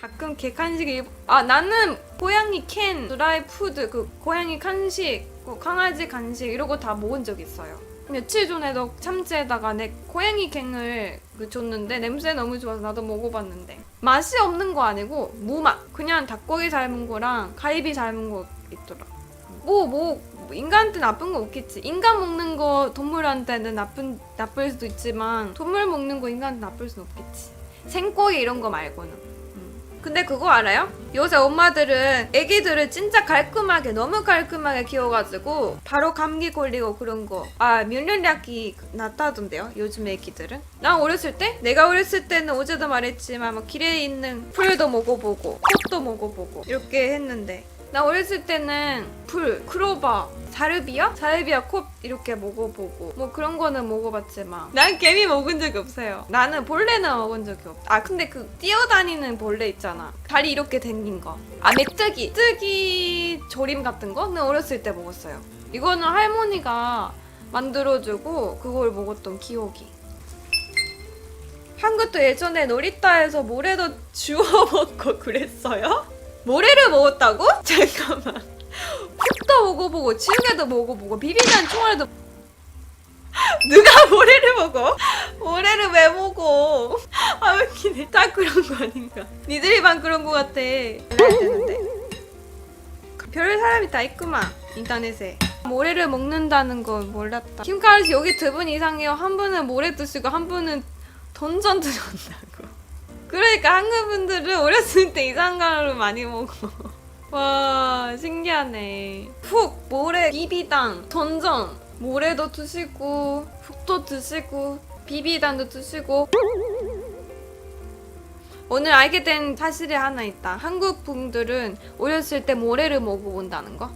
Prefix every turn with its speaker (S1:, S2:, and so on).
S1: 가끔 개 간식이 아 나는 고양이 캔 드라이 푸드 그 고양이 간식 그 강아지 간식 거다 먹은 적 있어요. 며칠 전에도 참치에다가 내 고양이 캔을 그 줬는데 냄새 너무 좋아서 나도 먹어봤는데 맛이 없는 거 아니고 무맛 그냥 닭고기 삶은 거랑 갈비 삶은 거 있더라. 뭐뭐 인간한테 나쁜 거 없겠지. 인간 먹는 거 동물한테는 나쁜 나쁠 수도 있지만 동물 먹는 거 인간한테 나쁠 수는 없겠지. 생고기 이런 거 말고는. 음. 근데 그거 알아요? 요새 엄마들은 애기들을 진짜 깔끔하게 너무 깔끔하게 키워가지고 바로 감기 걸리고 그런 거. 아 면역력이 낮다던데요? 요즘 애기들은? 난 어렸을 때? 내가 어렸을 때는 어제도 말했지만 막 길에 있는 풀도 먹어보고 꽃도 먹어보고 이렇게 했는데 나 어렸을 때는 풀, 크로바, 사르비아? 사르비아 콧 이렇게 먹어보고 뭐 그런 거는 먹어봤지만 난 개미 먹은 적이 없어요. 나는 벌레는 먹은 적이 없다. 아 근데 그 뛰어다니는 벌레 있잖아. 다리 이렇게 댕긴 거. 아 메뚜기, 메뚜기 조림 같은 거는 어렸을 때 먹었어요. 이거는 할머니가 만들어주고 그걸 먹었던 기억이. 한국도 예전에 놀이터에서 모래도 주워 먹고 그랬어요? 모래를 먹었다고? 잠깐만. 푹도 먹어보고 지우개도 먹어보고 비비단 총알도 누가 모래를 먹어? 모래를 왜 먹어? 아 웃기네. 다 그런 거 아닌가? 니들이만 그런 거 같아. 별 사람이 다 있구만 인터넷에. 모래를 먹는다는 건 몰랐다. 김가루 여기 두 분 이상해요. 한 분은 모래 드시고 한 분은 던전 드셨다고. 그러니까 한국 분들은 어렸을 때 이상가루 많이 먹어. 와 신기하네. 푹 모래 비비당 던전 모래도 드시고 푹도 드시고 비비단도 드시고. 오늘 알게 된 사실이 하나 있다. 한국 분들은 어렸을 때 모래를 먹어본다는 거.